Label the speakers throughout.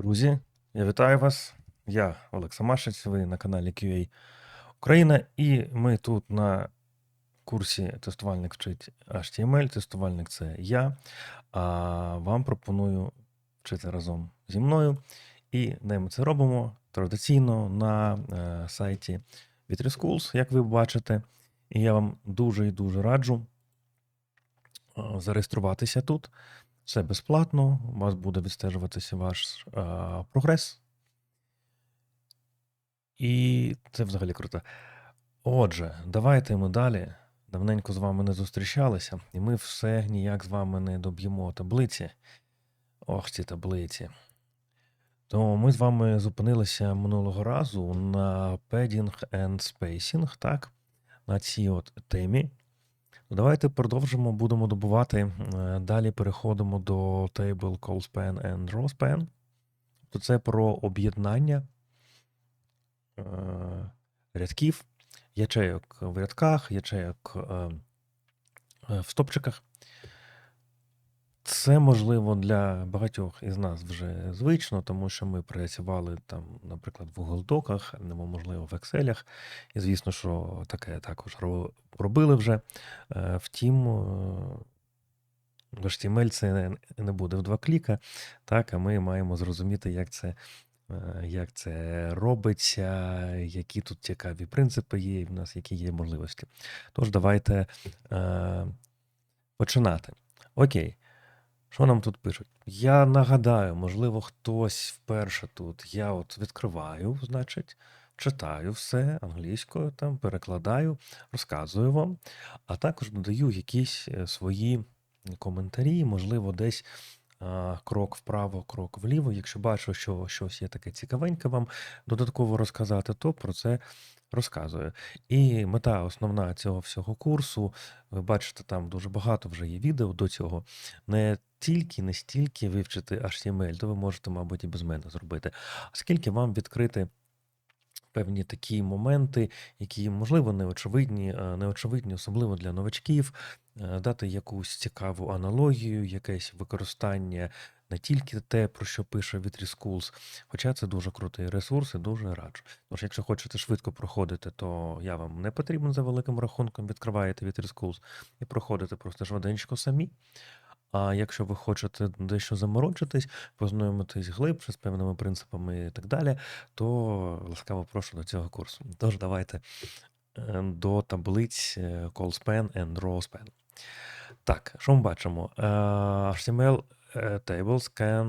Speaker 1: Друзі, я вітаю вас. Я Олекса Машець, ви на каналі QA Україна, і ми тут на курсі тестувальник вчить HTML. Тестувальник це я. А вам пропоную вчити разом зі мною. І де ми це робимо традиційно на е, сайті Vitri Schools, як ви бачите. І я вам дуже і дуже раджу е, зареєструватися тут. Все безплатно, у вас буде відстежуватися ваш е, прогрес. І це взагалі круто. Отже, давайте ми далі. Давненько з вами не зустрічалися, і ми все ніяк з вами не доб'ємо таблиці. Ох, ці таблиці. То ми з вами зупинилися минулого разу на padding and spacing, так? На цій от темі. Давайте продовжимо, будемо добувати. Е, Далі переходимо до table call span and row span. То це про об'єднання е, рядків, ячейок в рядках, ячейок е, в стопчиках. Це можливо для багатьох із нас вже звично, тому що ми працювали там, наприклад, в Google Доках, або, можливо, в Excel. І звісно, що таке також робили вже. Е, Втім, е, HTML це не- буде в два кліка, так, а ми маємо зрозуміти, як це, е, як це робиться, які тут цікаві принципи є, і в нас які є можливості. Тож, давайте починати. Окей. Що нам тут пишуть? Я нагадаю, можливо, хтось вперше тут. Я от відкриваю, значить, читаю все англійською, там перекладаю, розказую вам, а також додаю якісь е, свої коментарі, можливо, десь крок вправо, крок вліво. Якщо бачу, що щось є таке цікавеньке вам додатково розказати, то про це розказую. І мета основна цього всього курсу, ви бачите, там дуже багато вже є відео до цього. Не тільки, не стільки вивчити HTML, то ви можете, мабуть, і без мене зробити, а скільки вам відкрити певні такі моменти, які, можливо, неочевидні, е, неочевидні, особливо для новачків, е, дати якусь цікаву аналогію, якесь використання не тільки те, про що пише Schools, хоча це дуже крутий ресурс і дуже раджу. Тож, якщо хочете швидко проходити, то я вам не потрібен за великим рахунком, відкриваєте Schools і проходите просто швиденько самі. А якщо ви хочете дещо заморочитись, познайомитись глибше з певними принципами і так далі, то ласкаво прошу до цього курсу. Тож давайте е, до таблиць е, call span and row span. Так, що ми бачимо? Е, HTML е, tables can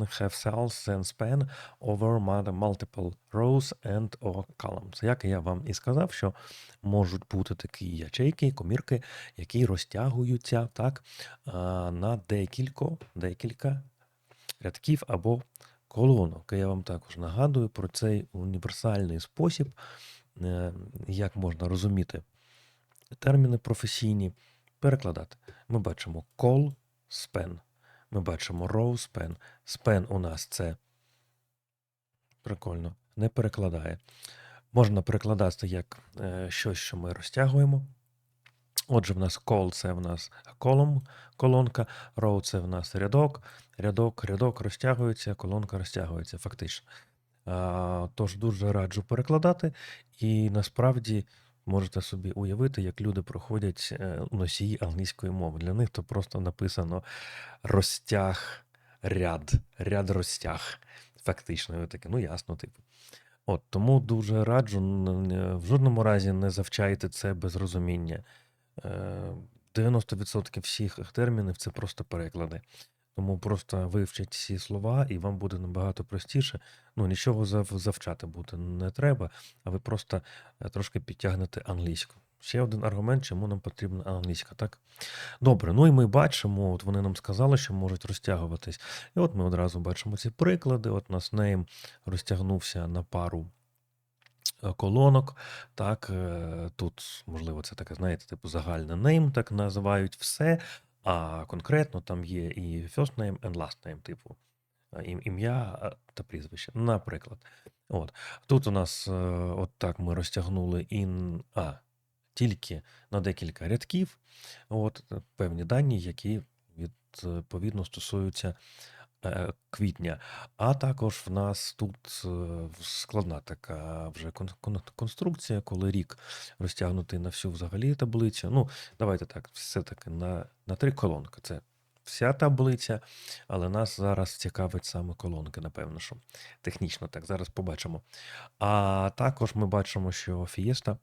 Speaker 1: have cells and span over multiple rows and or columns. Як я вам і сказав, що можуть бути такі ячейки, комірки, які розтягуються так, на декілька, декілька рядків або колонок. Я вам також нагадую про цей універсальний спосіб, е, як можна розуміти терміни професійні, перекладати. Ми бачимо call, span, ми бачимо row, span. Span у нас це прикольно, не перекладає. Можна перекладати як е, щось, що ми розтягуємо. Отже, в нас call це в нас колом, колонка, row це в нас рядок, рядок, рядок розтягується, колонка розтягується, фактично. Тож дуже раджу перекладати, і насправді можете собі уявити, як люди проходять е, носії англійської мови. Для них то просто написано розтяг, ряд, ряд розтяг. Фактично, ви таке, ну ясно, типу. От тому дуже раджу в жодному разі не завчайте це без розуміння. Е, 90% всіх термінів це просто переклади. Тому просто вивчіть ці слова, і вам буде набагато простіше. Ну, нічого зав- завчати буде не треба, а ви просто е, трошки підтягнете англійську. Ще один аргумент, чому нам потрібна англійська, так? Добре, ну і ми бачимо, от вони нам сказали, що можуть розтягуватись. І от ми одразу бачимо ці приклади. От у нас name розтягнувся на пару е, колонок. Так, е, тут, можливо, це таке, знаєте, типу загальне name, так називають все. А конкретно там є і first name and last name, типу ім'я та прізвище. Наприклад. От. Тут у нас е, от так ми розтягнули in, а, тільки на декілька рядків. От, певні дані, які відповідно стосуються квітня. А також в нас тут е, складна така вже кон- кон- конструкція, коли рік розтягнутий на всю взагалі таблицю. Ну, давайте так, все-таки на, на три колонки. Це вся таблиця, але нас зараз цікавить саме колонки, напевно, що технічно так. Зараз побачимо. А також ми бачимо, що Фієста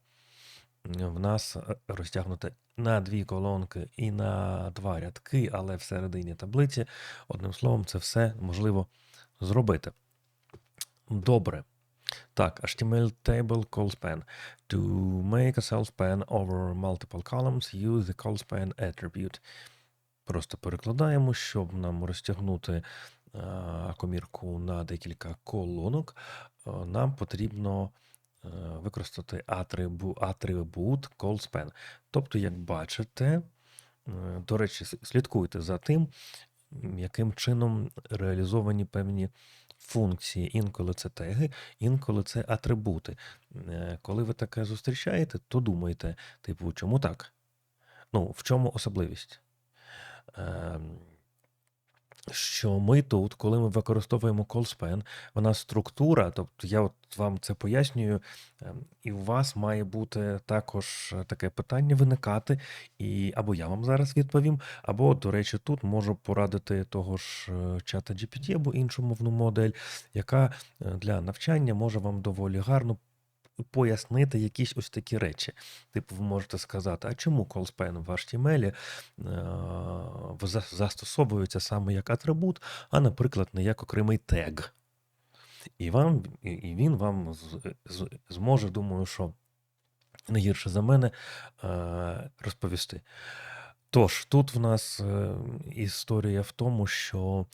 Speaker 1: в нас е, розтягнуте на дві колонки і на два рядки, але всередині таблиці, одним словом, це все можливо зробити. Добре. Так, HTML table callspan. To make a cellspan over multiple columns, use the callspan attribute. Просто перекладаємо, щоб нам розтягнути е, комірку на декілька колонок, е, нам потрібно використати атрибу, атрибут callspan. Тобто, як бачите, е, до речі, слідкуйте за тим, яким чином реалізовані певні функції. Інколи це теги, інколи це атрибути. Е, Коли ви таке зустрічаєте, то думайте, типу, чому так? Ну, в чому особливість? Що ми тут, коли ми використовуємо callspan, вона структура, тобто я от вам це пояснюю, ем, і у вас має бути також е, таке питання виникати, і або я вам зараз відповім, або, до речі, тут можу порадити того ж е, чата GPT або іншу мовну модель, яка е, для навчання може вам доволі гарно пояснити якісь ось такі речі. Типу, ви можете сказати, а чому callspan в HTML е, застосовується саме як атрибут, а, наприклад, не як окремий тег. І, вам, і- він вам зможе, думаю, що не гірше за мене е, розповісти. Тож, тут в нас е, історія в тому, що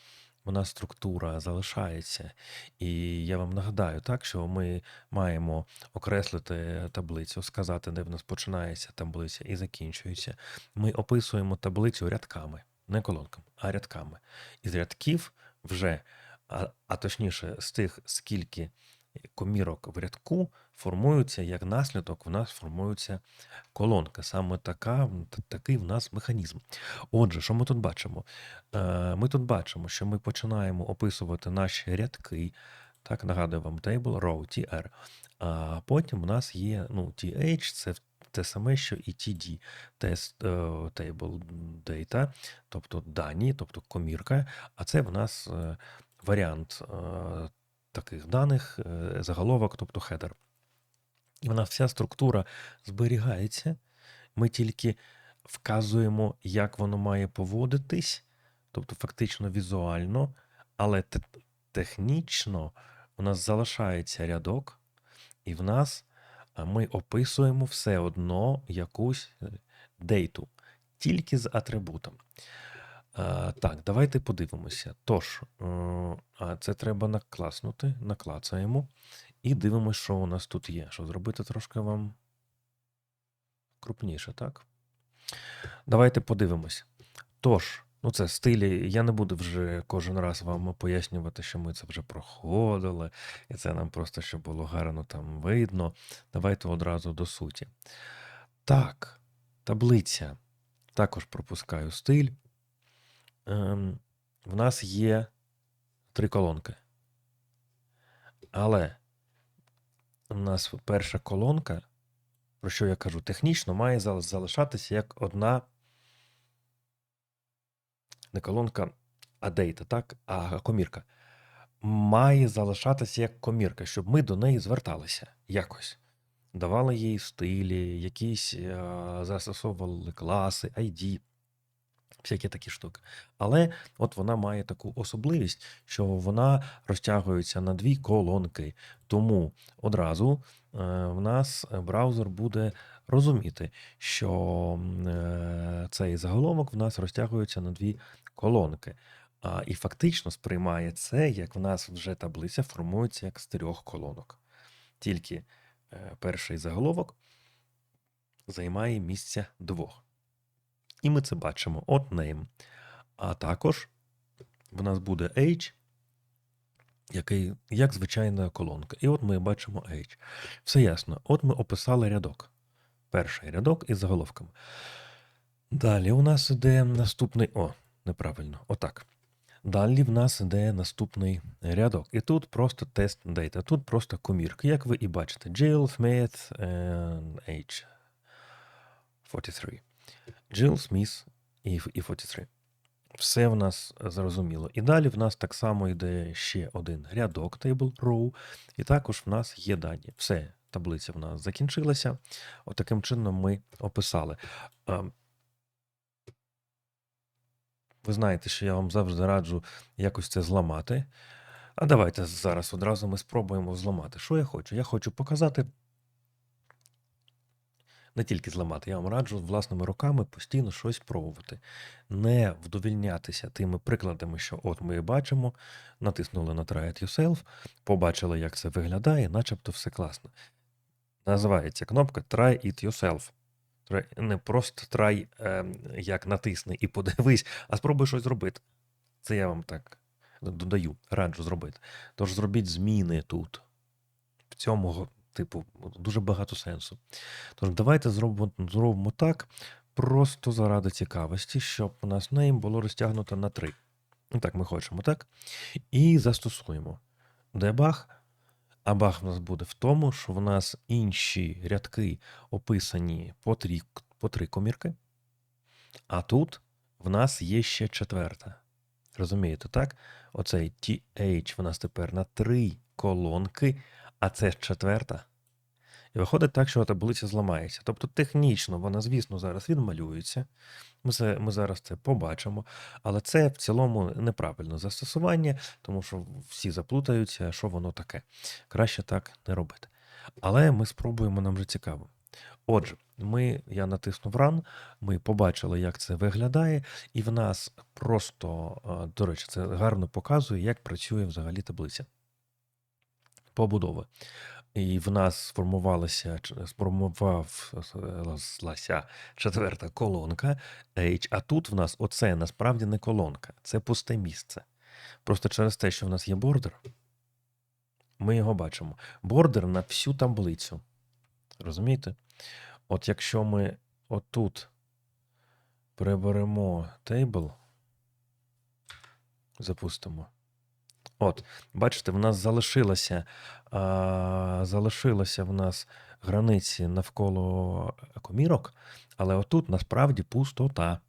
Speaker 1: вона структура залишається. І я вам нагадаю, так, що ми маємо окреслити таблицю, сказати, де в нас починається таблиця і закінчується. Ми описуємо таблицю рядками, не колонками, а рядками. Із рядків вже, а, а точніше, з тих, скільки комірок в рядку формуються, як наслідок, в нас формуються колонки. Саме така, такий в нас механізм. Отже, що ми тут бачимо? Е, Ми тут бачимо, що ми починаємо описувати наші рядки. Так, нагадую вам table, row, tr. А потім у нас є ну, th, це те саме, що і td, тест, е, table data, тобто дані, тобто комірка, а це в нас е, варіант таких даних, заголовок, тобто хедер. І вона вся структура зберігається. Ми тільки вказуємо, як воно має поводитись, тобто фактично візуально, але те- технічно у нас залишається рядок, і в нас ми описуємо все одно якусь е, дейту, тільки з атрибутом. А, так, давайте подивимося. Тож, е, а це треба накласнути, наклацаємо. І дивимося, що у нас тут є. Що зробити трошки вам крупніше, так? Давайте подивимось. Тож, ну це стилі. Я не буду вже кожен раз вам пояснювати, що ми це вже проходили, і це нам просто щоб було гарно там видно. Давайте одразу до суті. Так, таблиця. Також пропускаю стиль. Ем, в нас є три колонки. Але у нас перша колонка, про що я кажу, технічно має залишатися як одна не колонка, а дейта, так? А комірка. Має залишатися як комірка, щоб ми до неї зверталися якось. Давали їй стилі, якісь е, застосовували класи, ID, всякі такі штуки. Але от вона має таку особливість, що вона розтягується на дві колонки. Тому одразу е, в нас браузер буде розуміти, що е, цей заголовок в нас розтягується на дві колонки. А, і фактично сприймає це, як в нас вже таблиця формується як з трьох колонок. Тільки е, перший заголовок займає місця двох. І ми це бачимо от name. А також в нас буде age, який, як звичайна колонка. І от ми бачимо age. Все ясно. От ми описали рядок. Перший рядок із заголовками. Далі у нас іде наступний. О, неправильно, отак. Далі в нас іде наступний рядок. І тут просто тест дейта, тут просто комірка, Як ви і бачите, Jill, Smith, е, H43. Джил Сміс і 43. Все в нас е, зрозуміло. І далі в нас так само йде ще один рядок Table Row, і також в нас є дані. Все, таблиця в нас закінчилася. Отаким От чином ми описали. Ем, ви знаєте, що я вам завжди раджу якось це зламати. А давайте зараз одразу ми спробуємо зламати. Що я хочу? Я хочу показати не тільки зламати, я вам раджу власними руками постійно щось пробувати. Не вдовільнятися тими прикладами, що от ми бачимо, натиснули на Try it yourself, побачили, як це виглядає, начебто все класно. Називається кнопка Try it yourself. Не просто try, е, як натисни і подивись, а спробуй щось зробити. Це я вам так додаю, раджу зробити. Тож зробіть зміни тут. В цьому, типу, дуже багато сенсу. Тож давайте зробимо, зробимо так, просто заради цікавості, щоб у нас name було розтягнуто на 3. Ну так ми хочемо, так? І застосуємо debug. А баг в нас буде в тому, що в нас інші рядки описані по три, по три комірки, а тут в нас є ще четверта. Розумієте, так? Оцей TH в нас тепер на три колонки, а це четверта. І виходить так, що таблиця зламається. Тобто технічно вона, звісно, зараз відмалюється. Ми, це, ми зараз це побачимо. Але це в цілому неправильне застосування, тому що всі заплутаються, що воно таке. Краще так не робити. Але ми спробуємо, нам вже цікаво. Отже, ми, я натиснув Run, ми побачили, як це виглядає, і в нас просто, до речі, це гарно показує, як працює взагалі таблиця. Побудови. І в нас сформувалася, сформувалася четверта колонка а тут в нас оце насправді не колонка, це пусте місце. Просто через те, що в нас є бордер, ми його бачимо. Бордер на всю таблицю. Розумієте? От якщо ми отут приберемо table, запустимо. От, бачите, в нас залишилося, а, залишилося в нас границі навколо комірок, але отут насправді пустота.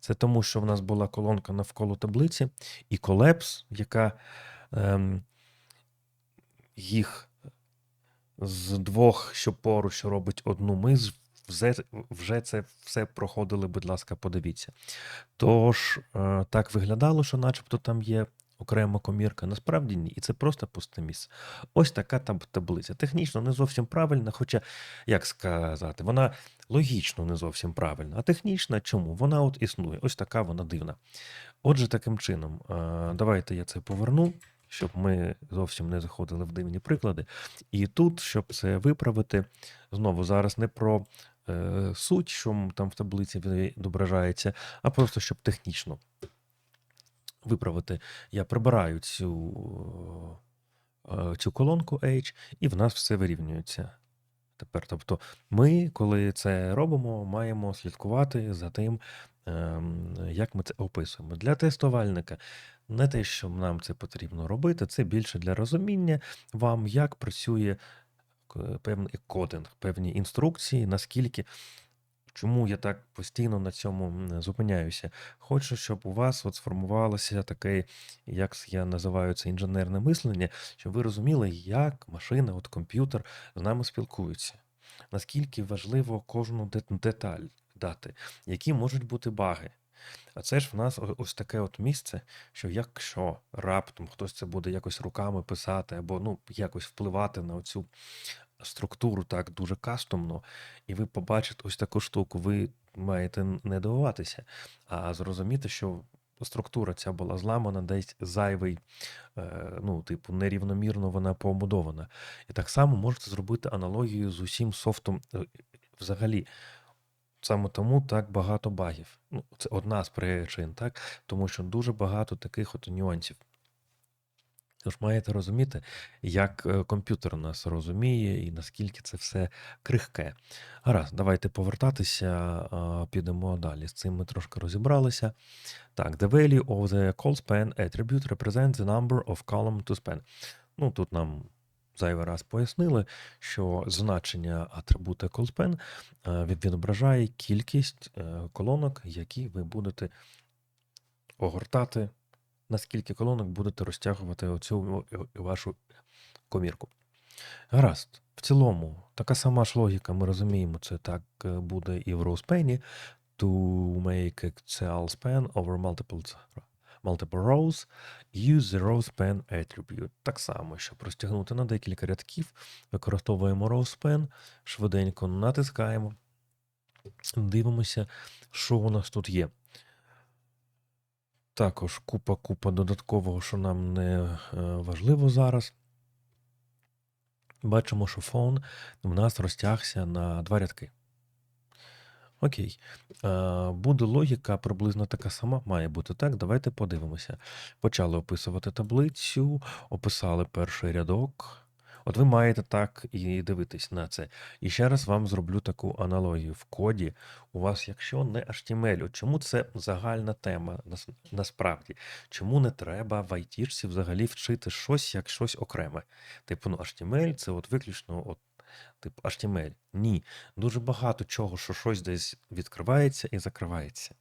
Speaker 1: Це тому, що в нас була колонка навколо таблиці, і колепс, яка ем, їх з двох, що поруч робить одну, ми вже, вже це все проходили, будь ласка, подивіться. Тож, е, так виглядало, що начебто там є окрема комірка. Насправді ні, і це просто пусте місце. Ось така там таблиця. Технічно не зовсім правильна, хоча, як сказати, вона логічно не зовсім правильна. А технічна чому? Вона от існує. Ось така вона дивна. Отже, таким чином, е, давайте я це поверну. Щоб ми зовсім не заходили в дивні приклади. І тут, щоб це виправити, знову зараз не про е, суть, що там в таблиці відображається, а просто щоб технічно виправити. Я прибираю цю, е, цю колонку H, і в нас все вирівнюється. Тепер, тобто, ми, коли це робимо, маємо слідкувати за тим, ем, як ми це описуємо. Для тестувальника не те, що нам це потрібно робити, це більше для розуміння вам, як працює певний кодинг, певні інструкції, наскільки. Чому я так постійно на цьому зупиняюся? Хочу, щоб у вас от сформувалося таке, як я називаю це інженерне мислення, щоб ви розуміли, як машина, от комп'ютер з нами спілкуються. Наскільки важливо кожну деталь дати, які можуть бути баги. А це ж в нас ось таке от місце, що якщо раптом хтось це буде якось руками писати, або ну, якось впливати на оцю структуру так дуже кастомно, і ви побачите ось таку штуку, ви маєте не дивуватися, а зрозуміти, що структура ця була зламана, десь зайвий, е, ну, типу, нерівномірно вона побудована. І так само можете зробити аналогію з усім софтом е, взагалі. Саме тому так багато багів. Ну, це одна з причин, так? Тому що дуже багато таких от нюансів. Тож маєте розуміти, як е, комп'ютер нас розуміє і наскільки це все крихке. Гаразд, давайте повертатися, підемо далі. З цим ми трошки розібралися. Так, the value of the call span attribute represents the number of column to span. Ну, тут нам зайвий раз пояснили, що значення атрибута callspan е, відображає кількість е, колонок, які ви будете огортати, наскільки колонок будете розтягувати оцю вашу комірку. Гаразд. В цілому, така сама ж логіка, ми розуміємо, це так е, буде і в RowSpan. To make cell span over multiple, multiple rows, use the rowspan attribute. Так само, щоб розтягнути на декілька рядків, використовуємо rowspan, швиденько натискаємо, дивимося, що у нас тут є. Також купа-купа додаткового, що нам не е, важливо зараз. Бачимо, що фон в нас розтягся на два рядки. Окей. Е, Буде логіка приблизно така сама, має бути так. Давайте подивимося. Почали описувати таблицю, описали перший рядок. От ви маєте так і дивитись на це. І ще раз вам зроблю таку аналогію. В коді у вас, якщо не HTML, от чому це загальна тема насправді? Чому не треба в айтішці взагалі вчити щось як щось окреме? Типу, ну, HTML це от виключно от, типу HTML. Ні. Дуже багато чого, що щось десь відкривається і закривається.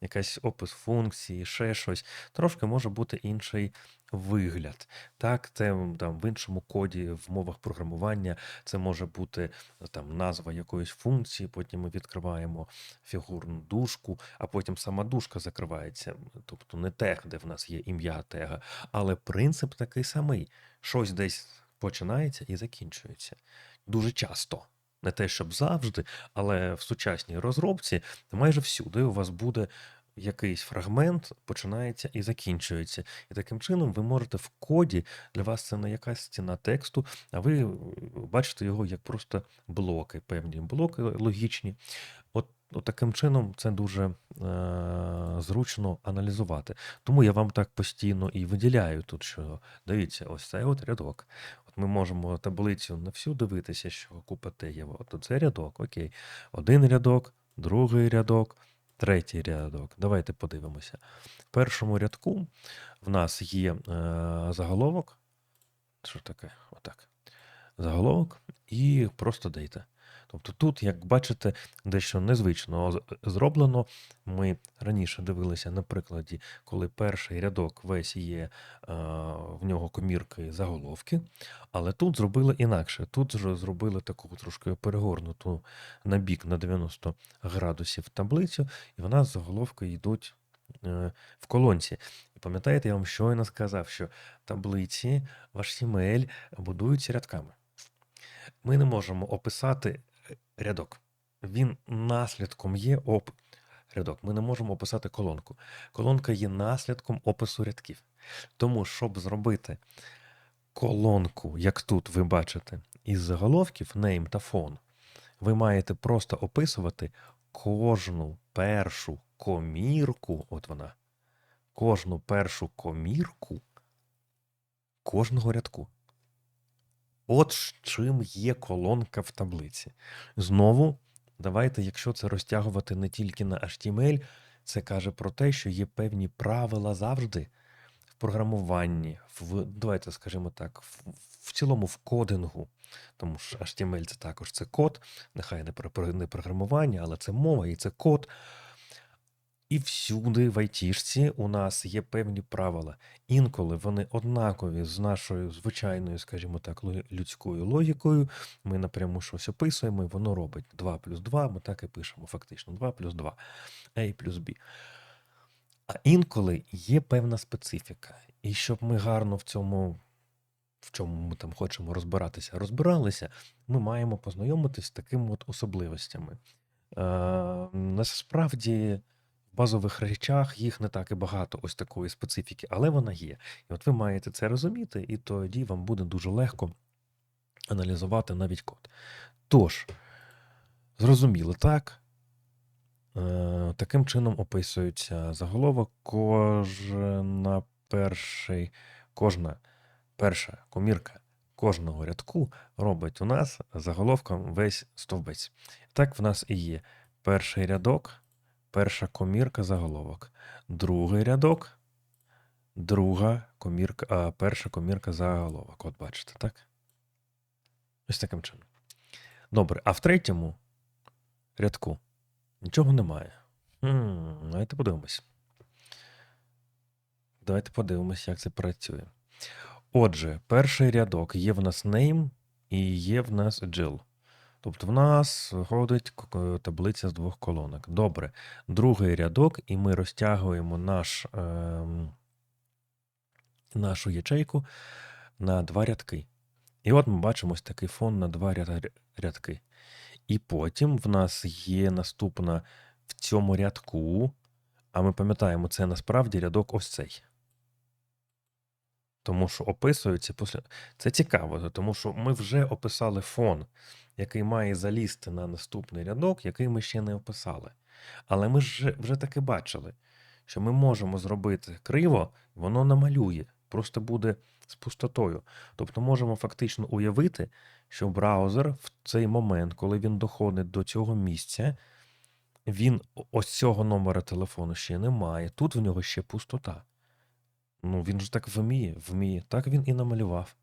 Speaker 1: Якась опис функції, ще щось. Трошки може бути інший вигляд. Так, це там в іншому коді, в мовах програмування, це може бути там назва якоїсь функції, потім ми відкриваємо фігурну дужку, а потім сама дужка закривається. Тобто не тег, де в нас є ім'я тега, але принцип такий самий. Щось десь починається і закінчується. Дуже часто. Не те, щоб завжди, але в сучасній розробці майже всюди у вас буде якийсь фрагмент, починається і закінчується. І таким чином ви можете в коді, для вас це не якась стіна тексту, а ви е, бачите його як просто блоки, певні блоки логічні. От, от таким чином це дуже е, зручно аналізувати. Тому я вам так постійно і виділяю тут, що дивіться, ось цей от рядок. Ми можемо таблицю на всю дивитися, що купа те є. От це рядок, окей. Один рядок, другий рядок, третій рядок. Давайте подивимося. В першому рядку в нас є е, заголовок. Що таке? Отак. Заголовок і просто дейта. Тобто тут, як бачите, дещо незвично зроблено. Ми раніше дивилися на прикладі, коли перший рядок весь є е, в нього комірки заголовки, але тут зробили інакше. Тут зробили таку трошки перегорнуту на бік на 90 градусів таблицю, і в нас заголовки йдуть е, в колонці. І пам'ятаєте, я вам щойно сказав, що таблиці в HTML будуються рядками. Ми не можемо описати рядок. Він наслідком є оп... рядок. Ми не можемо описати колонку. Колонка є наслідком опису рядків. Тому, щоб зробити колонку, як тут ви бачите, із заголовків name та phone, ви маєте просто описувати кожну першу комірку, от вона, кожну першу комірку кожного рядку. От чим є колонка в таблиці. Знову, давайте, якщо це розтягувати не тільки на HTML, це каже про те, що є певні правила завжди в програмуванні, в, давайте скажімо так, в, в цілому в кодингу. Тому що HTML це також це код, нехай не, про- не програмування, але це мова і це код. І всюди в айтішці у нас є певні правила. Інколи вони однакові з нашою звичайною, скажімо так, людською логікою. Ми напряму щось описуємо, і воно робить 2 плюс 2, ми так і пишемо фактично 2 плюс 2, A плюс B. А інколи є певна специфіка. І щоб ми гарно в цьому, в чому ми там хочемо розбиратися, розбиралися, ми маємо познайомитись з такими от особливостями. Е, насправді, базових речах їх не так і багато, ось такої специфіки, але вона є. І от ви маєте це розуміти, і тоді вам буде дуже легко аналізувати навіть код. Тож, зрозуміли, так? Е, таким чином описується заголовок. Кожна перший, кожна перша комірка кожного рядку робить у нас заголовком весь стовбець. Так в нас і є перший рядок, перша комірка заголовок, другий рядок, друга комірка, перша комірка заголовок. От бачите, так? Ось таким чином. Добре, а в третьому рядку нічого немає. М, Давайте подивимось. Давайте подивимось, як це працює. Отже, перший рядок є в нас name і є в нас Jill. Тобто в нас виходить таблиця з двох колонок. Добре. Другий рядок, і ми розтягуємо наш, ем, нашу ячейку на два рядки. І от ми бачимо ось такий фон на два рядки. І потім в нас є наступна в цьому рядку, а ми пам'ятаємо, це насправді рядок ось цей. Тому що описується після. Це цікаво, тому що ми вже описали фон, який має залізти на наступний рядок, який ми ще не описали. Але ми ж вже таки бачили, що ми можемо зробити криво, воно намалює, просто буде з пустотою. Тобто можемо фактично уявити, що браузер в цей момент, коли він доходить до цього місця, він ось цього номера телефону ще не має. Тут в нього ще пустота. Ну, він ж так вміє, вміє. Так він і намалював.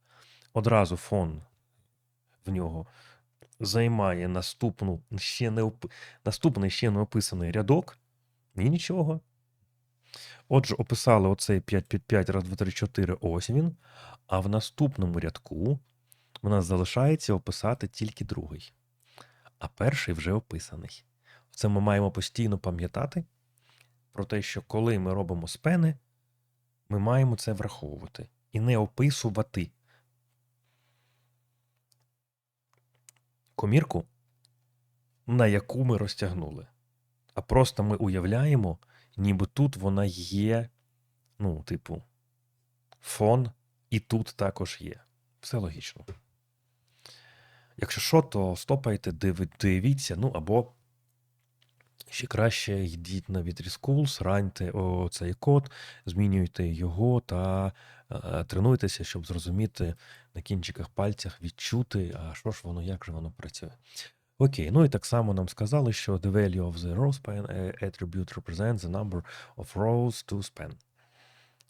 Speaker 1: Одразу фон в нього займає наступну, ще не оп... наступний ще не описаний рядок, і нічого. Отже, описали оцей 5 під 5, раз, 2, 3, 4, ось він. А в наступному рядку в нас залишається описати тільки другий. А перший вже описаний. Це ми маємо постійно пам'ятати про те, що коли ми робимо спени, ми маємо це враховувати і не описувати комірку, на яку ми розтягнули. А просто ми уявляємо, ніби тут вона є, ну, типу, фон, і тут також є. Все логічно. Якщо що, то стопайте, дивіться, ну або ще краще йдіть на Schools, раньте цей код, змінюйте його та е, тренуйтеся, щоб зрозуміти на кінчиках пальцях, відчути, а що ж воно, як же воно працює. Окей, ну і так само нам сказали, що the value of the row span е, attribute represents the number of rows to span.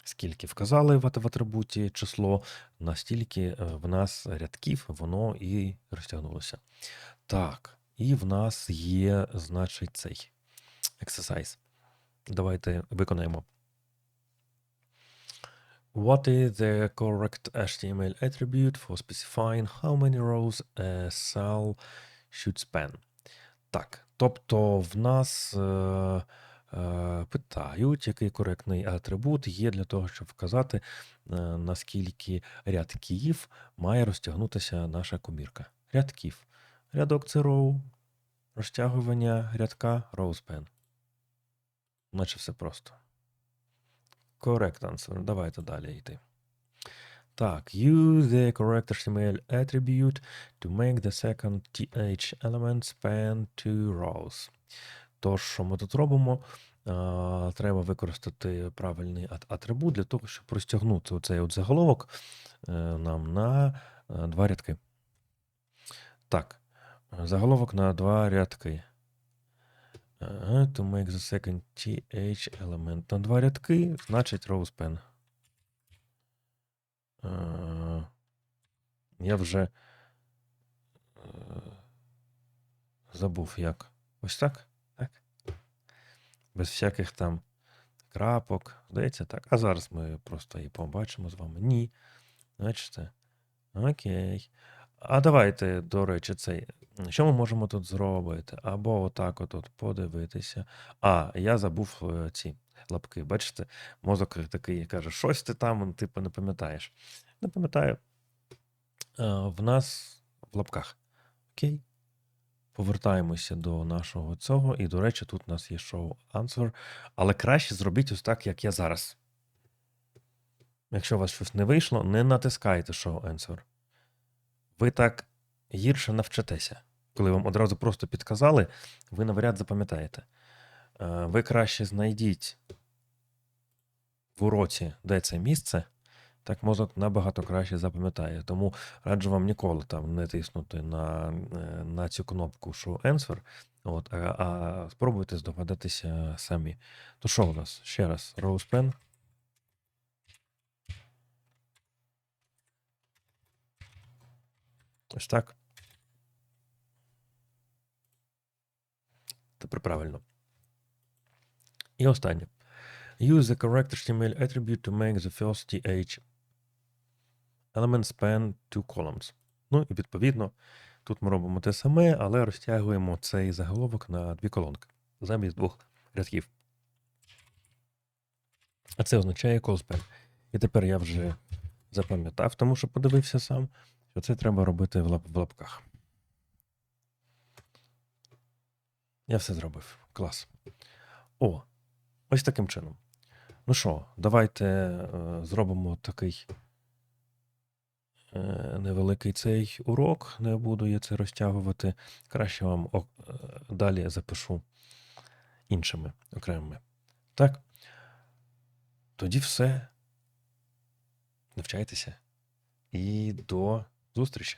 Speaker 1: Скільки вказали в в атрибуті число, настільки е, в нас рядків воно і розтягнулося. Так, і в нас є, значить, цей exercise. Давайте виконаємо. What is the correct HTML attribute for specifying how many rows a cell should span? Так, тобто в нас е, е, питають, який коректний атрибут є для того, щоб вказати, е, наскільки рядків має розтягнутися наша комірка. Рядків. Рядок це row, розтягування рядка row span. Наче все просто. Correct answer. Давайте далі йти. Так, use the correct HTML attribute to make the second th element span two rows. Тож, що ми тут робимо? Треба використати правильний атрибут для того, щоб розтягнути оцей от заголовок е, нам на е, два рядки. Так, заголовок на два рядки. To make the second th element на два рядки, значить row span. Е, Я вже е, забув як. Ось так? Так? Без всяких там крапок. Здається, так. А зараз ми просто її побачимо з вами. Ні. Бачите? Окей. А давайте, до речі, цей. Що ми можемо тут зробити? Або отак от, подивитися. А, я забув е, ці лапки. Бачите, мозок такий каже, щось ти там, типу, не пам'ятаєш. Не пам'ятаю. Е, В нас в лапках. Окей. Повертаємося до нашого цього. І, до речі, тут у нас є show answer. Але краще зробіть ось так, як я зараз. Якщо у вас щось не вийшло, не натискайте show answer. Ви так гірше навчитеся. Коли вам одразу просто підказали, ви навряд запам'ятаєте. Е, Ви краще знайдіть в уроці, де це місце, Так мозок набагато краще запам'ятає. Тому раджу вам ніколи там не тиснути на, е, на цю кнопку, що answer, от, а, а спробуйте здогадатися самі. То що у нас? Ще раз, Rose Pen. Ось так. Тепер правильно. І останнє. Use the correct HTML attribute to make the first TH element span two columns. Ну і відповідно, тут ми робимо те саме, але розтягуємо цей заголовок на дві колонки замість двох рядків. А це означає call span. І тепер я вже запам'ятав, тому що подивився сам, що це треба робити в, лап- в лапках. Я все зробив. Клас. О, ось таким чином. Ну що, давайте е, зробимо такий е, невеликий цей урок. Не буду я це розтягувати. Краще вам о, е, далі запишу іншими окремими. Так? Тоді все. Навчайтеся. І до зустрічі.